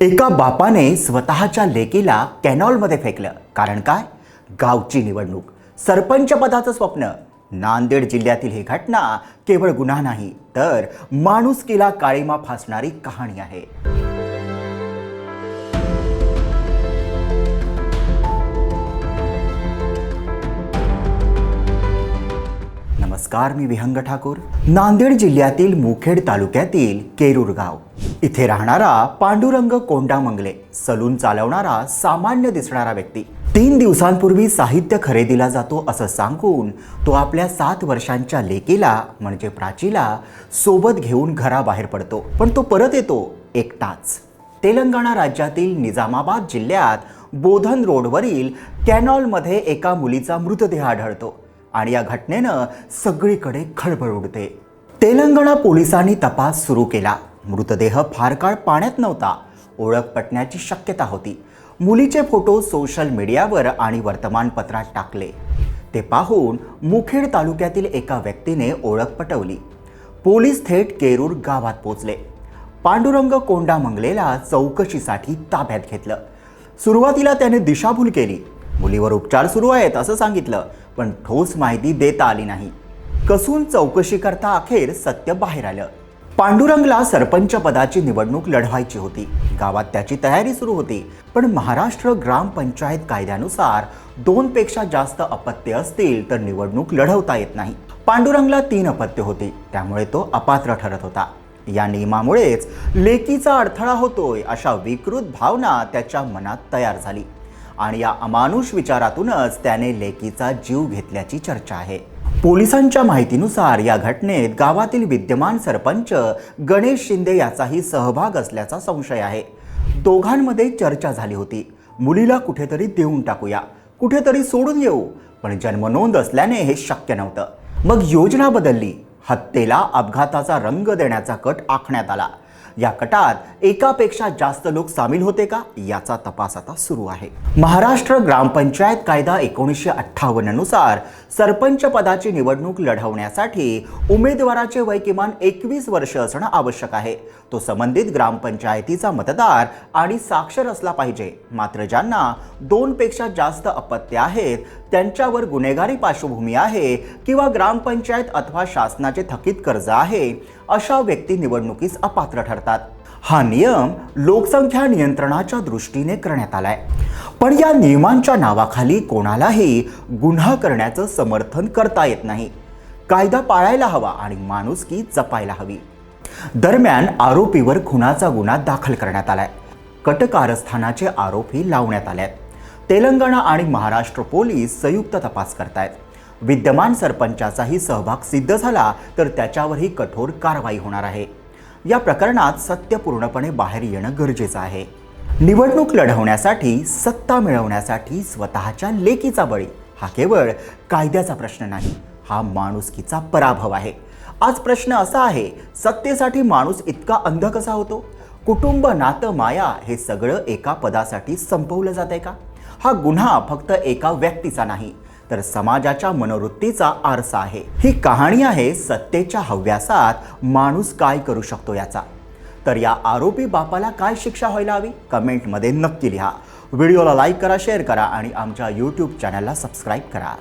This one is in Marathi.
एका बापाने स्वतःच्या लेकीला कॅनॉलमध्ये फेकलं. कारण काय? गावची निवडणूक. सरपंच पदाचं स्वप्न. नांदेड जिल्ह्यातील ही घटना केवळ गुन्हा नाही तर माणुसकीला काळीमा फासणारी कहाणी आहे. नमस्कार मी विहंग ठाकूर. नांदेड जिल्ह्यातील मुखेड तालुक्यातील केरूर गाव. इथे राहणारा पांडुरंग कोंडा मंगले सलून चालवणारा सामान्य दिसणारा व्यक्ती. तीन दिवसांपूर्वी साहित्य खरेदीला जातो असं सांगून तो आपल्या सात वर्षांच्या लेकीला म्हणजे प्राचीला सोबत घेऊन घराबाहेर पडतो. पण तो परत येतो एकटाच. तेलंगणा राज्यातील निजामाबाद जिल्ह्यात बोधन रोडवरील कॅनॉलमध्ये एका मुलीचा मृतदेह आढळतो. आणि या घटनेनं सगळीकडे खळबळ उडते. तेलंगणा पोलिसांनी तपास सुरू केला. मृतदेह फार काळ पाण्यात नव्हता ओळख पटण्याची शक्यता होती. मुलीचे फोटो सोशल मीडियावर आणि वर्तमानपत्रात टाकले. ते पाहून मुखेड तालुक्यातील एका व्यक्तीने ओळख पटवली. पोलीस थेट केरूर गावात पोचले. पांडुरंग कोंडा मंगलेला चौकशीसाठी ताब्यात घेतलं. सुरुवातीला त्याने दिशाभूल केली. मुलीवर उपचार सुरू आहेत असं सांगितलं पण ठोस माहिती देता आली नाही. कसून चौकशी करता अखेर सत्य बाहेर आलं. पांडुरंगला सरपंच पदाची निवडणूक लढवायची होती. गावात त्याची तयारी सुरू होती. पण महाराष्ट्र ग्रामपंचायत कायद्यानुसार दोन पेक्षा जास्त अपत्य असतील तर निवडणूक लढवता येत नाही. पांडुरंगला तीन अपत्य होती. त्यामुळे तो अपात्र ठरत होता. या नियमामुळेच लेकीचा अडथळा होतोय अशा विकृत भावना त्याच्या मनात तयार झाली. आणि या अमानुष विचारातूनच त्याने लेकीचा जीव घेतल्याची चर्चा आहे. पोलिसांच्या माहितीनुसार या घटनेत गावातील विद्यमान सरपंच गणेश शिंदे याचाही सहभाग असल्याचा संशय आहे. दोघांमध्ये चर्चा झाली होती. मुलीला कुठेतरी देऊन टाकूया. कुठेतरी सोडून येऊ. पण जन्मनोंद असल्याने हे शक्य नव्हतं. मग योजना बदलली. हत्येला अपघाताचा रंग देण्याचा कट आखण्यात आला. या कटात एकापेक्षा जास्त लोक सामील होते का? याचा तपास आता सुरू आहे. महाराष्ट्र ग्रामपंचायत कायदा एकोणीसशे अठ्ठावन्ननुसार सरपंच पदाची निवडणूक लढवण्यासाठी उमेदवाराचे वय किमान एकवीस वर्ष असणं आवश्यक आहे. तो संबंधित ग्रामपंचायतीचा मतदार आणि साक्षर असला पाहिजे. मात्र ज्यांना दोनपेक्षा जास्त अपत्य आहेत त्यांच्यावर गुन्हेगारी पार्श्वभूमी आहे किंवा ग्रामपंचायत अथवा शासनाचे थकीत कर्ज आहे अशा व्यक्ती निवडणुकीस अपात्र ठरतात. हा नियम लोकसंख्या नियंत्रणाच्या दृष्टीने करण्यात आलाय. पण या नियमांच्या नावाखाली कोणालाही गुन्हा करण्याचं समर्थन करता येत नाही. कायदा पाळायला हवा आणि माणुसकी जपायला हवी. दरम्यान आरोपीवर खुनाचा गुन्हा दाखल करण्यात आलाय. कटकारस्थानाचे आरोपी लावण्यात आल्यात. तेलंगणा आणि महाराष्ट्र पोलीस संयुक्त तपास करतायत. विद्यमान सरपंचाचाही सहभाग सिद्ध झाला तर त्याच्यावरही कठोर कारवाई होणार आहे. या प्रकरणात सत्य पूर्णपणे बाहेर येणं गरजेचं आहे. निवडणूक लढवण्यासाठी सत्ता मिळवण्यासाठी स्वतःच्या लेकीचा बळी. हा केवळ कायद्याचा प्रश्न नाही हा माणुसकीचा पराभव आहे. आज प्रश्न असा आहे सत्तेसाठी माणूस इतका अंध कसा होतो? कुटुंब नातं माया हे सगळं एका पदासाठी संपवलं जात आहे का? हा गुन्हा फक्त एका व्यक्तीचा नाही तर समाजाच्या मनोवृत्तीचा आरसा आहे. ही कहाणी आहे सत्तेच्या हव्यासात माणूस काय करू शकतो याचा. तर या आरोपी बापाला काय शिक्षा व्हायला हवी? कमेंटमध्ये नक्की लिहा. व्हिडिओला लाईक करा शेअर करा आणि आमच्या यूट्यूब चॅनलला सबस्क्राईब करा.